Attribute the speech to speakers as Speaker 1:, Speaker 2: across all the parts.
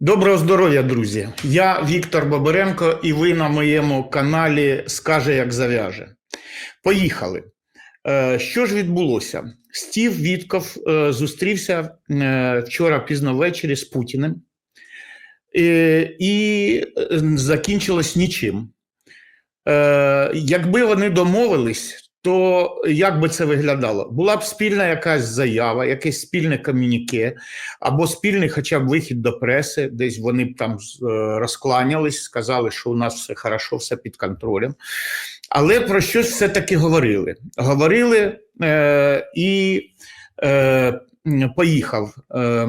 Speaker 1: Доброго здоров'я, друзі! Я Віктор Бабиренко, і ви на моєму каналі Скаже, як зав'яже. Поїхали. Е, Що ж відбулося? Стів Вітков е, зустрівся е, вчора пізно ввечері з Путіним, і закінчилось нічим. Якби вони домовились, то як би це виглядало? Була б спільна якась заява, якесь спільне комюніке, або спільний хоча б вихід до преси, десь вони б там е, розкланялись, сказали, що у нас все хорошо, все під контролем. Але про щось все-таки говорили. Говорили е, і е, поїхав. Е,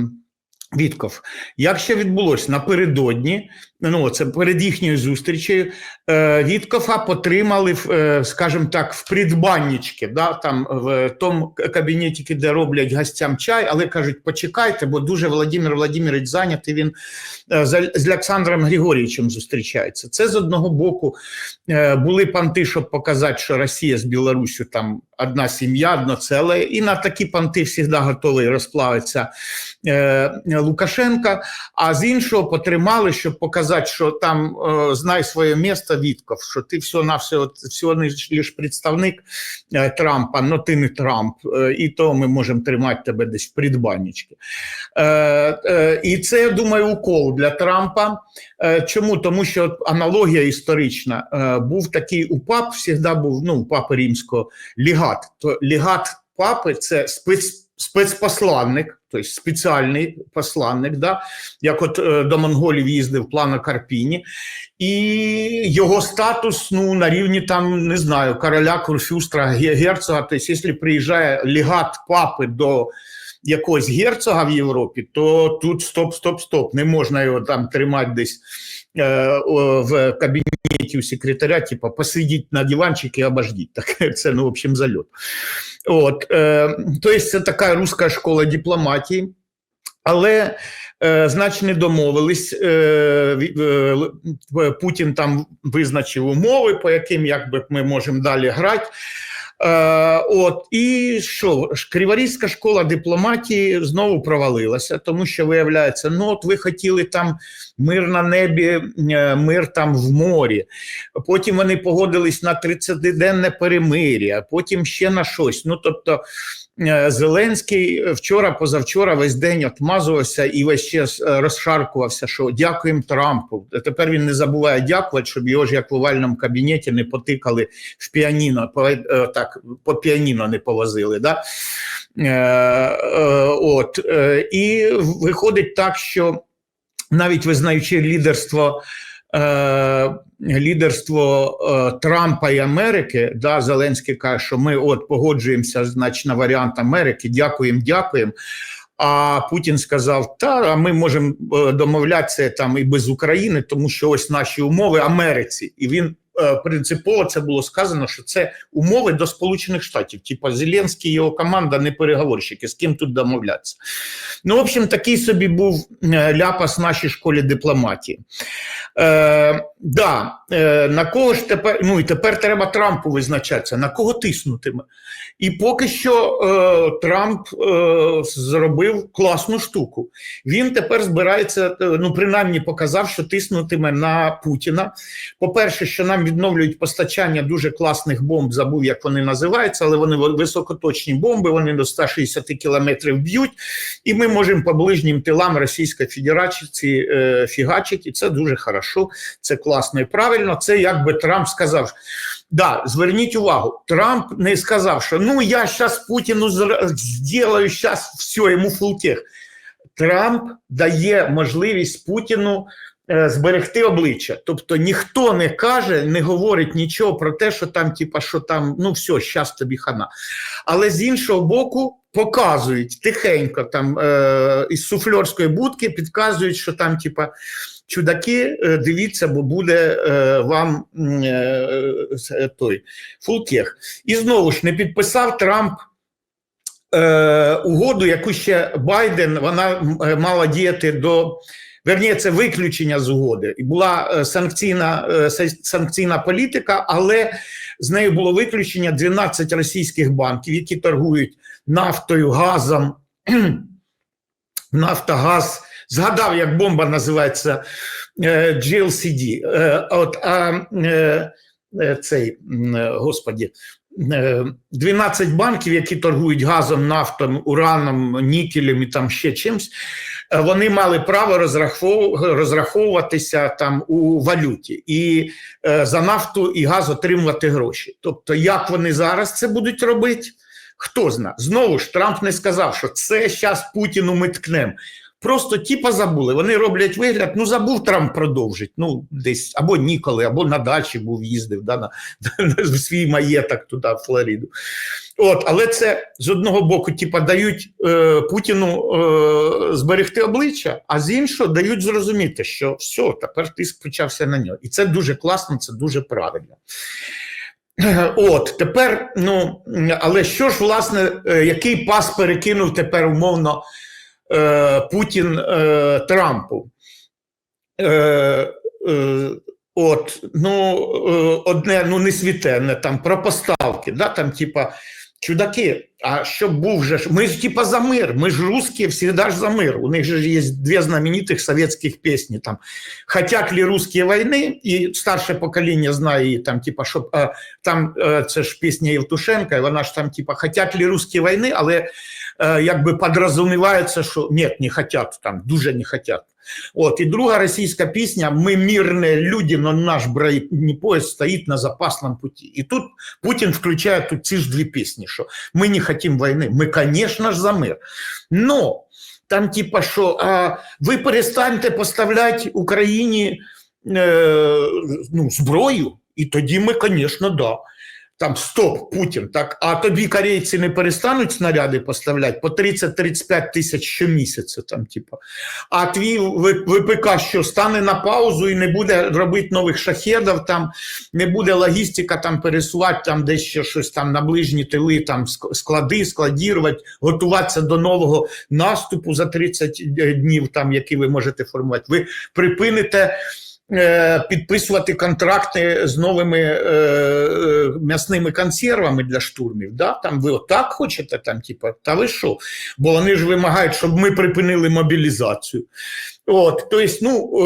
Speaker 1: Вітков, як ще відбулося напередодні, ну це перед їхньою зустрічею, е, Віткофа потримали, е, скажімо так, в придбаннички, да, там в тому кабінеті, де роблять гостям чай, але кажуть, почекайте, бо дуже Володимир Володимирович зайнятий, він е, з, Олександром Григорійовичем зустрічається. Це з одного боку були панти, щоб показати, що Росія з Білоруссю там одна сім'я, одно ціле, і на такі панти завжди готовий розплавитися Лукашенка, а з іншого потримали, щоб показати, що там е, знай своє місце Вітков, що ти все на все, всього лиш представник е, Трампа, але ти не Трамп, і то ми можемо тримати тебе десь в придбаннички. Е, і це, я думаю, укол для Трампа. Е, чому? Тому що от аналогія історична. Е, був такий у пап, завжди був ну, у папи римського лігат. То лігат папи це спец спецпосланник, тобто спеціальний посланник, да, як от е, до Монголів їздив плана Карпіні, і його статус ну, на рівні там, не знаю, короля, курфюстра, герцога. Тобто, якщо приїжджає легат папи до якогось герцога в Європі, то тут стоп, стоп, стоп. Не можна його там тримати десь е, в кабінеті у секретаря, типу, посидіть на диванчик і обождіть. Так, це, ну, в общем, зальот. От, е, тобто це така руська школа дипломатії, але, е, значить, не домовились. Е, е, Путін там визначив умови, по яким якби ми можемо далі грати. Е, от і що Криворізька школа дипломатії знову провалилася, тому що виявляється, ну от ви хотіли там мир на небі, е, мир там в морі. Потім вони погодились на 30-денне перемир'я, потім ще на щось. Ну тобто Зеленський вчора, позавчора, весь день отмазувався і весь час е, розшаркувався, що дякуємо Трампу. Тепер він не забуває дякувати, щоб його ж як в овальному кабінеті не потикали в піаніно, по, е, так, по піаніно не повозили. Да? Е, е, от, е, і виходить так, що навіть визнаючи лідерство. Е, лідерство е, Трампа і Америки, да, Зеленський каже, що ми от погоджуємося значить, на варіант Америки, дякуємо, дякуємо. А Путін сказав: та ми можемо е, домовлятися там і без України, тому що ось наші умови Америці. І він принципово це було сказано, що це умови до Сполучених Штатів. Типа Зеленський і його команда не переговорщики, з ким тут домовлятися. Ну, в общем, такий собі був е, ляпас нашій школі дипломатії. Е, да, е, на кого ж тепер, ну і тепер треба Трампу визначатися, на кого тиснутиме. І поки що е, Трамп е, зробив класну штуку. Він тепер збирається, е, ну принаймні показав, що тиснутиме на Путіна. По-перше, що нам відновлюють постачання дуже класних бомб, забув, як вони називаються, але вони високоточні бомби, вони до 160 кілометрів б'ють, і ми можемо по ближнім тилам Російської Федерації е, фігачити, і це дуже хорошо, це класно і правильно. Це якби Трамп сказав. Да, зверніть увагу, Трамп не сказав, що ну я зараз Путіну зр- зроблю, зараз все, йому фултех. Трамп дає можливість Путіну е, зберегти обличчя. Тобто ніхто не каже, не говорить нічого про те, що там, типа, що там, ну все, щас тобі хана. Але з іншого боку, показують тихенько там е, із суфльорської будки, підказують, що там, типа. Чудаки, е, дивіться, бо буде е, вам е, той фултех. І знову ж не підписав Трамп угоду, яку ще Байден вона мала діяти до. Верніше, це виключення з угоди. І була санкційна, санкційна політика, але з нею було виключення 12 російських банків, які торгують нафтою, газом, нафта, газ, Згадав, як бомба називається е, GLCD. Е, от, а е, е, цей, е, господі, е, 12 банків, які торгують газом, нафтом, ураном, нікелем і там ще чимось, е, вони мали право розраховуватися там у валюті і е, за нафту і газ отримувати гроші. Тобто, як вони зараз це будуть робити? Хто зна? Знову ж Трамп не сказав, що це зараз Путіну ми ткнемо. Просто типа забули. Вони роблять вигляд, ну забув Трамп продовжить. Ну, десь або ніколи, або на дачі був, їздив да, на, на свій маєток туди, в Флориду. От, але це з одного боку, типа, дають е, Путіну е, зберегти обличчя, а з іншого дають зрозуміти, що все, тепер тиск почався на нього. І це дуже класно, це дуже правильно. Е, От тепер, ну але що ж, власне, е, який пас перекинув тепер умовно е, Путін е, Трампу? Е, От, ну, одне, ну не світенне, там про поставки, да, там, типа, чудаки, а щоб був же ж, ми ж типа за мир, ми ж русские всегда ж за мир. У них же є дві знаменитих советских пісні, там, хотят ли русские війни, і старше покоління знає її, там, типа, щоб, е, там, е, це ж пісня Євтушенка, і вона ж там, типа, хотят ли русские війни, але е, якби подразумівається, що ні, не хотят, там, дуже не хотят. От, і друга російська пісня «Ми мирні люди, но наш бронепоезд стоїть на запасному путі». І тут Путін включає тут ці ж дві пісні, що ми не хотим війни, ми, звісно ж, за мир. Но там, типа, що а, ви перестаньте поставляти Україні е, ну, зброю, і тоді ми, звісно, да. Там стоп, Путін, так, а тобі корейці не перестануть снаряди поставляти по 30-35 тисяч щомісяця, там, типа. А твій ВПК що стане на паузу і не буде робити нових шахедів, там не буде логістика там пересувати там десь ще щось там на ближні тили, там склади, складірувати, готуватися до нового наступу за 30 днів, там які ви можете формувати. Ви припините. Е, Підписувати контракти з новими е, е, м'ясними консервами для штурмів. Да? Там ви отак хочете, там, типа, та ви що? Бо вони ж вимагають, щоб ми припинили мобілізацію. От, тобто, ну,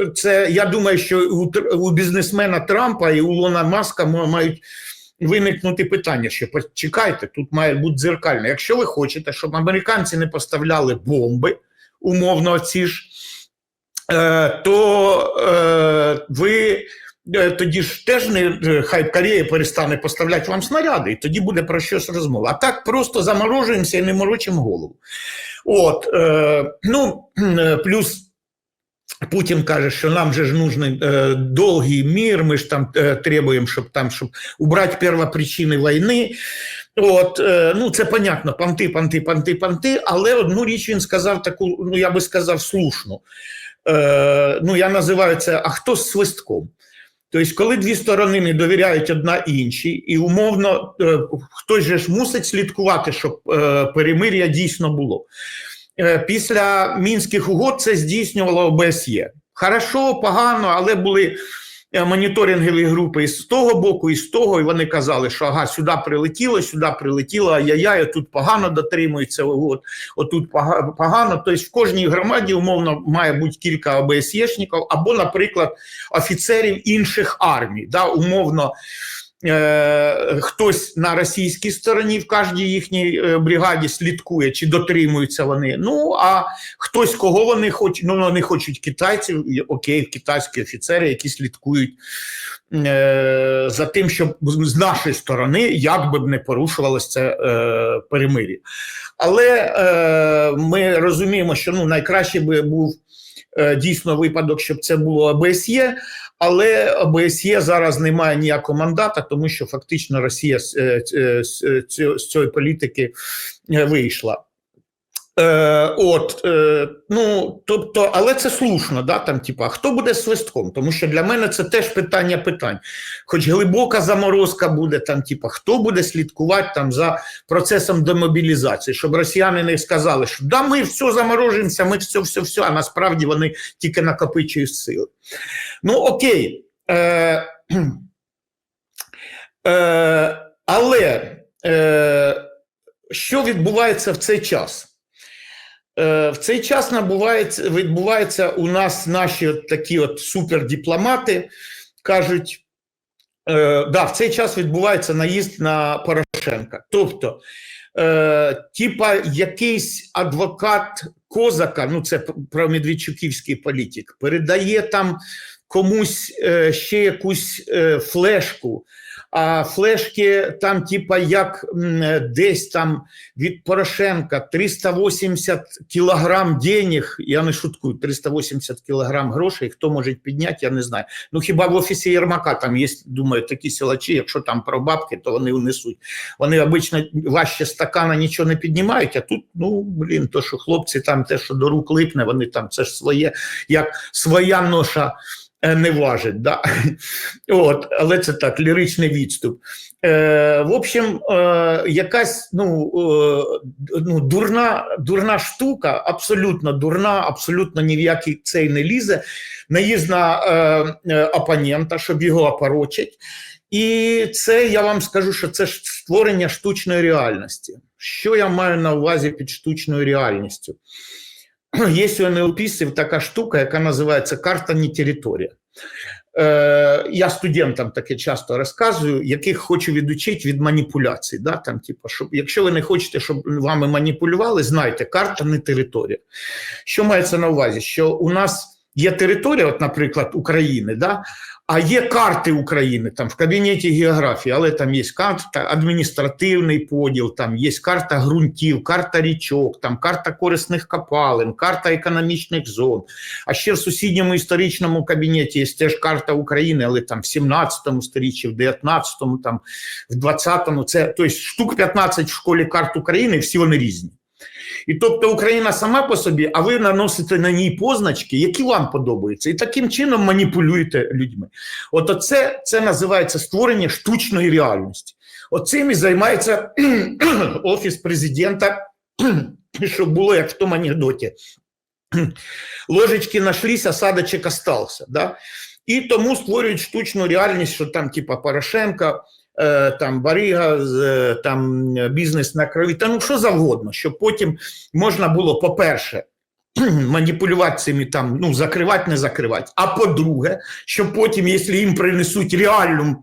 Speaker 1: е, це я думаю, що у, у бізнесмена Трампа і у Лона Маска мають виникнути питання, що почекайте, тут має бути дзеркально. Якщо ви хочете, щоб американці не поставляли бомби, умовно ці ж, то е, ви. е, Тоді ж теж не е, хай Корея перестане поставляти вам снаряди, і тоді буде про щось розмова. А так просто заморожуємося і не морочимо голову. От, е, ну, е, плюс Путін каже, що нам же ж нужен е, довгий мір, ми ж там е, требуємо, щоб там, щоб убрати первопричини війни. От, е, ну, це понятно, панти, панти, панти, панти, але одну річ він сказав таку, ну, я би сказав, слушну. Е, ну, я називаю це, а хто з свистком? Тобто, коли дві сторони не довіряють одна іншій, і умовно е, хтось же ж мусить слідкувати, щоб е, перемир'я дійсно було. Після мінських угод це здійснювало ОБСЄ. Хорошо, погано, але були моніторингові групи і з того боку, і з того, і вони казали, що ага, сюди прилетіло, сюди прилетіло, а я я тут погано дотримується, от, отут погано. Тобто в кожній громаді умовно має бути кілька ОБСЄшників, або, наприклад, офіцерів інших армій. Да, умовно, е, хтось на російській стороні в кожній їхній е, бригаді слідкує, чи дотримуються вони. Ну а хтось, кого вони хочуть, ну вони хочуть китайців, окей, китайські офіцери, які слідкують е, за тим, щоб з нашої сторони як би не порушувалося це е, перемир'я. Але е, ми розуміємо, що ну найкраще би був е, дійсно випадок, щоб це було ОБСЄ, але ОБСЄ зараз не має ніякого мандата, тому що фактично Росія з, е, е, е, цієї політики вийшла. Е, от, е, ну, тобто, але це слушно, да, там, типа, хто буде свистком? Тому що для мене це теж питання питань. Хоч глибока заморозка буде, там, типа, хто буде слідкувати там за процесом демобілізації, щоб росіяни не сказали, що да, ми все заморожуємося, ми все, все, все, а насправді вони тільки накопичують сили. Ну, окей. Е, е, але е, що відбувається в цей час? Е, В цей час набувається, відбуваються у нас наші такі от супердипломати, кажуть, е, да, в цей час відбувається наїзд на Порошенка. Тобто, е, типа якийсь адвокат Козака, ну це про Медведчуківський політик, передає там комусь е, ще якусь е, флешку. А флешки там, типа, як десь там від Порошенка 380 кілограм денег, я не шуткую, 380 кілограм грошей, хто може підняти, я не знаю. Ну хіба в офісі Єрмака там є, думаю, такі силачі, якщо там про бабки, то вони внесуть. Вони обично важче стакана нічого не піднімають, а тут, ну, блін, то, що хлопці там те, що до рук липне, вони там це ж своє, як своя ноша е, не важить. Да? От, але це так, ліричний відступ. Е, в общем, е, якась ну, е, ну, дурна, дурна штука, абсолютно дурна, абсолютно ні в який цей не лізе, наїзд на е, е, опонента, щоб його опорочить. І це я вам скажу, що це ж створення штучної реальності. Що я маю на увазі під штучною реальністю? Є у НЛПістів така штука, яка називається карта не територія. Е, я студентам таке часто розказую, яких хочу відучити від маніпуляцій. Да? Там, типу, щоб, якщо ви не хочете, щоб вами маніпулювали, знайте, карта не територія. Що мається на увазі? Що у нас є територія, от, наприклад, України, да? А є карти України там в кабінеті географії, але там є карта, адміністративний поділ, там є карта ґрунтів, карта річок, там карта корисних копалин, карта економічних зон. А ще в сусідньому історичному кабінеті є теж карта України, але там в 17 сторіччі, в 19, там в 20-му. Це тобто штук 15 в школі карт України, всі вони різні. І тобто Україна сама по собі, а ви наносите на ній позначки, які вам подобаються, і таким чином маніпулюєте людьми. От оце це називається створення штучної реальності. Оцим і займається офіс президента, щоб було як в тому анекдоті. Ложечки нашлись, осадочок остався. Да? І тому створюють штучну реальність, що там, типа Порошенка, там Барига, там бізнес на крові, та ну що завгодно, щоб потім можна було, по-перше, маніпулювати цими там, ну, закривати, не закривати. А по-друге, щоб потім, якщо їм принесуть реальну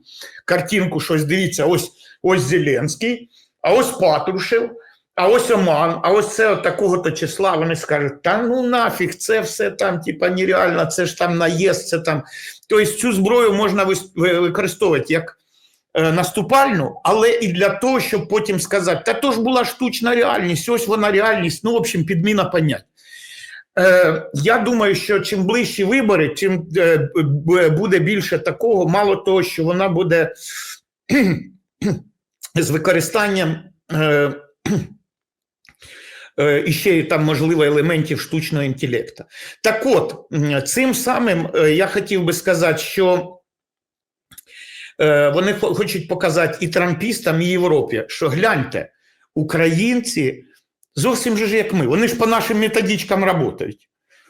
Speaker 1: картинку, щось дивіться, ось ось Зеленський, а ось Патрушев, а ось Оман, а ось це от такого-то числа, вони скажуть, та ну нафіг, це все там, типа, нереально, це ж там наїзд, це там. Тобто цю зброю можна використовувати як е, наступальну, але і для того, щоб потім сказати, та то ж була штучна реальність, ось вона реальність, ну, в общем, підміна понять. Е, я думаю, що чим ближчі вибори, чим е, буде більше такого, мало того, що вона буде з використанням е, е, і ще там, можливо, елементів штучного інтелекту. Так от, цим самим е, я хотів би сказати, що е, вони хочуть показати і трампістам, і Європі, що гляньте, українці зовсім же ж як ми, вони ж по нашим методичкам працюють.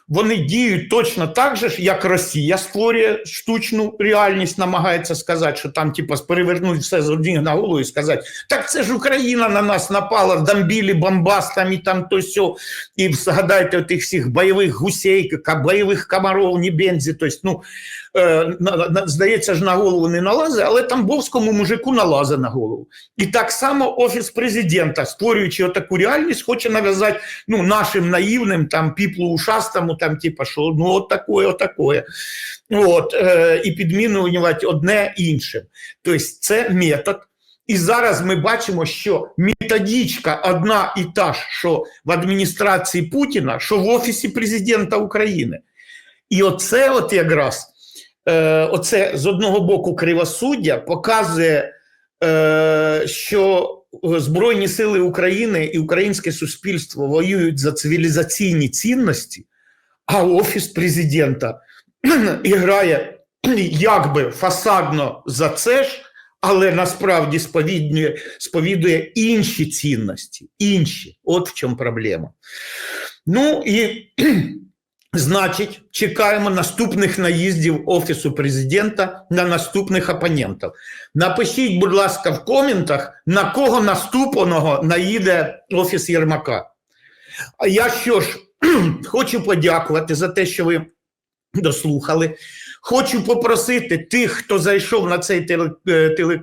Speaker 1: Вони діють точно так же як Росія створює штучну реальність, намагається сказати, що там, типу, перевернуть все з одніг на голову і сказати, так це ж Україна на нас напала, в Дамбілі, Бомбас, там і там то сьо. І згадайте тих всіх бойових гусей, бойових комаров, ні бензі. Тобто, ну, е, здається ж, на голову не налазить, але тамбовському мужику налазить на голову. І так само Офіс президента, створюючи отаку реальність, хоче нав'язати ну, нашим наївним, там, піплу ушастому, там, типа, що ну, от таке, от таке. От, е, і підмінювати одне іншим. Тобто це метод. І зараз ми бачимо, що методичка одна і та ж, що в адміністрації Путіна, що в Офісі президента України. І оце от якраз, е, оце з одного боку кривосуддя показує, е, що Збройні сили України і українське суспільство воюють за цивілізаційні цінності, а Офіс президента грає якби фасадно за це ж, але насправді сповідує, сповідує інші цінності. Інші. От в чому проблема. Ну і значить, чекаємо наступних наїздів Офісу президента на наступних опонентів. Напишіть, будь ласка, в коментах, на кого наступного наїде Офіс Єрмака. А я що ж хочу подякувати за те, що ви дослухали. Хочу попросити тих, хто зайшов на цей е, теле,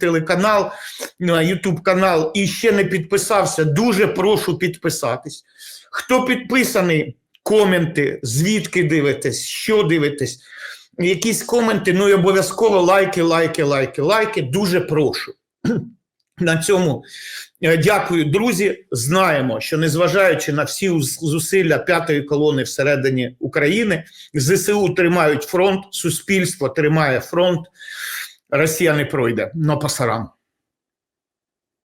Speaker 1: телеканал, на YouTube канал і ще не підписався. Дуже прошу підписатись. Хто підписаний, коменти, звідки дивитесь, що дивитесь, якісь коменти, ну і обов'язково лайки, лайки, лайки, лайки. Дуже прошу. На цьому е, дякую, друзі. Знаємо, що незважаючи на всі зусилля п'ятої колони всередині України, ЗСУ тримають фронт, суспільство тримає фронт. Росія не пройде, но пасарам.